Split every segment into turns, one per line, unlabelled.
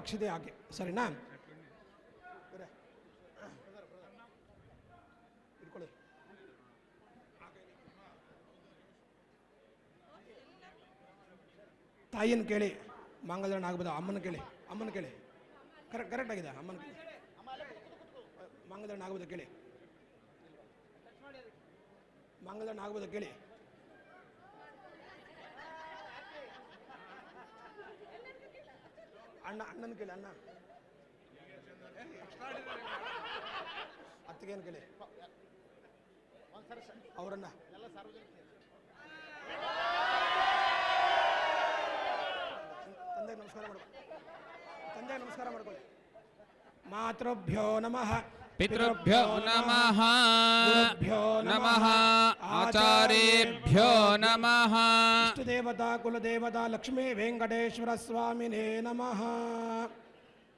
ಅಕ್ಷತೆ ಹಾಕಿ ಸರಿನಾ? ತಾಯಿಯನ್ನು ಕೇಳಿ ಮಾಂಗಲ್ಯನ ಆಗ್ಬೋದು ಅಮ್ಮನ ಕೇಳಿ ಅಮ್ಮನ ಕೇಳಿ. ಕರೆಕ್ಟ್ ಕರೆಕ್ಟ್ ಆಗಿದೆ, ಅಮ್ಮನ ಕೇಳಿ. ಮಾಂಗಲ್ಯನ ಆಗ್ಬೋದು ಕೇಳಿ. ಮಾಂಗಲ್ಯನ ಆಗ್ಬೋದು ಕೇಳಿ. ಅಣ್ಣ, ಅಣ್ಣನ ಕೇಳಿ ಅಣ್ಣ. ಅತ್ತಿಗೇನು ಕೇಳಿ ಅವರನ್ನ. ತಂದೆಗೆ ನಮಸ್ಕಾರ ಮಾಡ್ಕೊಳ್ಳಿ ತಂದೆಗೆ ನಮಸ್ಕಾರ ಮಾಡ್ಕೊಳ್ಳಿ. ಮಾತೃಭ್ಯೋ ನಮಃ.
पितृभ्यो नमः
गुरुभ्यो
नमः आचार्येभ्यो नमः
ದೇವತಾ ಕುಲದೇವತಾ ಲಕ್ಷ್ಮೀ ವೆಂಕಟೇಶ್ವರ ಸ್ವಾಮಿನೇ ನಮಃ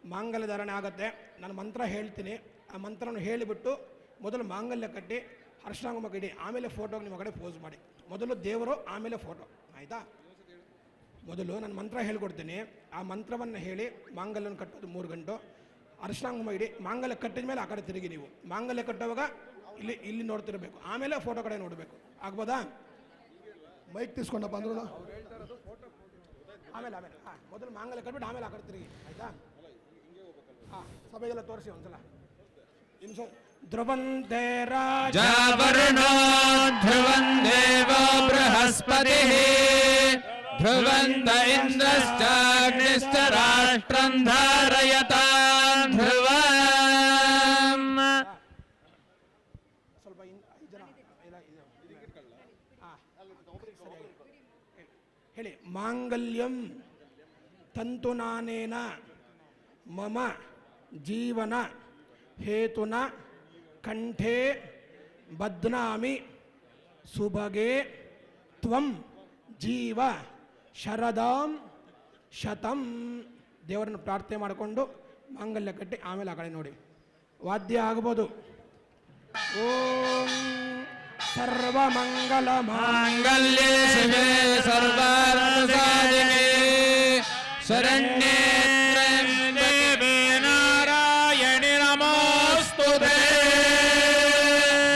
ಮಾಂಗಲ್ಯ ಧಾರಣೆ ಆಗುತ್ತೆ ನಾನು ಮಂತ್ರ ಹೇಳ್ತೀನಿ ಆ ಮಂತ್ರವನ್ನು ಹೇಳಿಬಿಟ್ಟು ಮೊದಲು ಮಾಂಗಲ್ಯ ಕಟ್ಟಿ ಹರ್ಷಾಂಗಮ ಇಡಿ ಆಮೇಲೆ ಫೋಟೋಗೆ ನಿಮ್ಮ ಕಡೆ ಪೋಸ್ ಮಾಡಿ ಮೊದಲು ದೇವರು ಆಮೇಲೆ ಫೋಟೋ ಆಯಿತಾ ಮೊದಲು ನಾನು ಮಂತ್ರ ಹೇಳ್ಕೊಡ್ತೀನಿ ಆ ಮಂತ್ರವನ್ನು ಹೇಳಿ ಮಾಂಗಲ್ಯನ ಕಟ್ಟೋದು ಮೂರು ಗಂಟು ಅರ್ಶನಾಂಗುಮ ಇಡಿ ಮಾಂಗಲ್ಯ ಕಟ್ಟಿದ ಮೇಲೆ ಆ ಕಡೆ ತಿರುಗಿ ನೀವು. ಮಾಂಗಲ್ಯ ಕಟ್ಟುವಾಗ ಇಲ್ಲಿ ಇಲ್ಲಿ ನೋಡ್ತಿರಬೇಕು. ಆಮೇಲೆ ಫೋಟೋ ಕಡೆ ನೋಡಬೇಕು. ಆಗ್ಬೋದಾ? ಮೈಕ್ ತಿಸ್ಕೊಂಡಪ್ಪ ಫೋಟೋ ಆಮೇಲೆ ಆಮೇಲೆ. ಹಾಂ ಮೊದಲು ಮಾಂಗಲ್ಯ ಕಟ್ಬಿಟ್ಟು ಆಮೇಲೆ ಆ ಕಡೆ ತಿರುಗಿ. ಆಯಿತಾ? ಹಾಂ ಸಭೆಗೆಲ್ಲ ತೋರಿಸಿ ಒಂದ್ಸಲ. ನಿಮಿಷ
ಧ್ರುವಂದೇ ರಾಜವರ್ಣೋ
ಧ್ರುವನ್ ದೇವ ಬೃಹಸ್ಪತಿ. ಧ್ರುವಂತ ಇಂದ್ರಶ್ಚಾಗ್ನಿಶ್ಚ ರಾಷ್ಟ್ರಂ ಧಾರಯತ. ಹೇಳಿ, ಮಾಂಗಲ್ಯಂ ತಂತುನಾನೇನ ಮಮ ಜೀವನ ಹೇತುನ ಕಂಠೇ ಬದ್ನಾಮಿ ಸುಭಗೆ ತ್ವಂ ಜೀವ ಶರದಾಂ ಶತಂ. ದೇವರನ್ನು ಪ್ರಾರ್ಥನೆ ಮಾಡಿಕೊಂಡು ಮಾಂಗಲ್ಯ ಕಟ್ಟಿ ಆಮೇಲೆ ಆ ಕಡೆ ನೋಡಿ. ವಾದ್ಯ ಆಗ್ಬೋದು. ಓಂ
सर्वमङ्गलमाङ्गल्ये शिवे सर्वार्धसाधिके शरण्ये त्र्यम्बे नारायणि नमोऽस्तु ते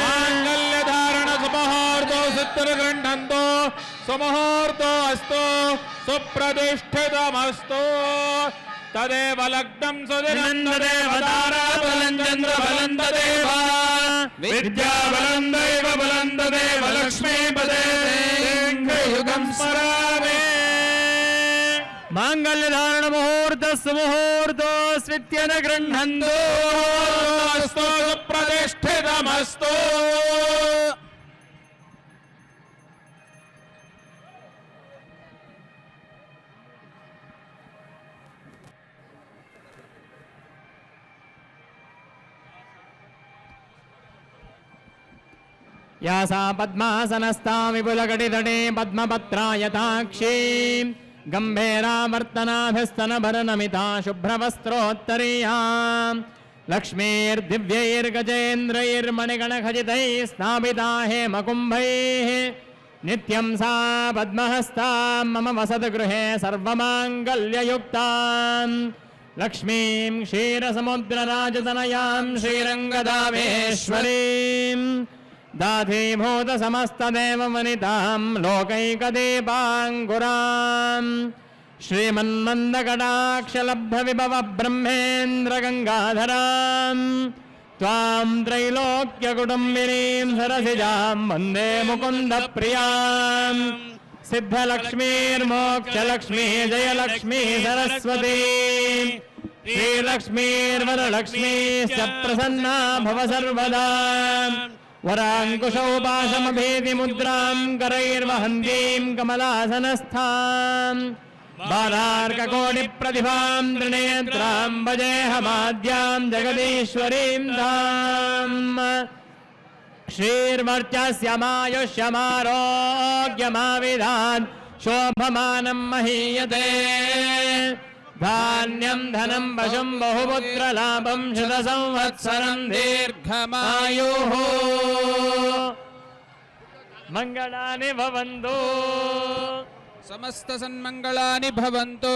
माङ्गल्यधारणसमहार्दो सुत्रग्रन्थन्तो समहार्दो अस्तु सुप्रतिष्ठितमस्तु तदेव लग्नं सुदिनन्ददेवतारा बलं चन्द्र बलं तदेव विद्या बलं देव लक्ष्मीपदे युगम स्मरामि। मांगल्य धारण मुहूर्त सुमुहूर्त स्वीत्य न गृह्णन्तु प्रतिष्ठितमस्तु।
या सा पद्मासनस्था विपुलकटितटे पद्मपत्रायताक्षी गम्भीरावर्तनाभिस्तनभरनमिता शुभ्रवस्त्रोत्तरीया लक्ष्मीर्दिव्यैर्गजेन्द्रैर्मणिगणखचितैः स्थापिता हेमकुम्भैः नित्यं सा पद्महस्ता मम वसतगृहे सर्वमाङ्गल्ययुक्ताम् लक्ष्मीं क्षीरसमुद्रराजतनयां श्रीरङ्गदामेश्वरीम् दाधीभूतसमस्तदेववनितां लोकैकदीपाङ्कुराम् श्रीमन्मन्दकटाक्षलब्धविभव ब्रह्मेन्द्रगङ्गाधराम् त्वां त्रैलोक्यकुटुम्बिनीं सरसिजां वंदे मुकुन्दप्रियाम्। सिद्धलक्ष्मीर्मोक्षलक्ष्मी जयलक्ष्मी सरस्वती श्रीलक्ष्मीर्वरलक्ष्मीश्च प्रसन्ना भव सर्वदा। वराङ्कुशोपाशमभेदि मुद्राम् करैर्वहन्तीम् कमलासनस्थाम् बालार्ककोटिप्रतिभाम् तृणेत्राम् भजेऽहमाद्याम् जगदीश्वरीम् धाम्। क्षीर्वर्चस्यमायुष्यमारोग्यमाविधान् शोभमानम् महीयते। ధాన్యం ధనం పశుం బహుపుత్రలాభం శత సంవత్సరం దీర్ఘమాయో మంగళాని
భవంతు సమస్త సన్మంగళాని భవంతు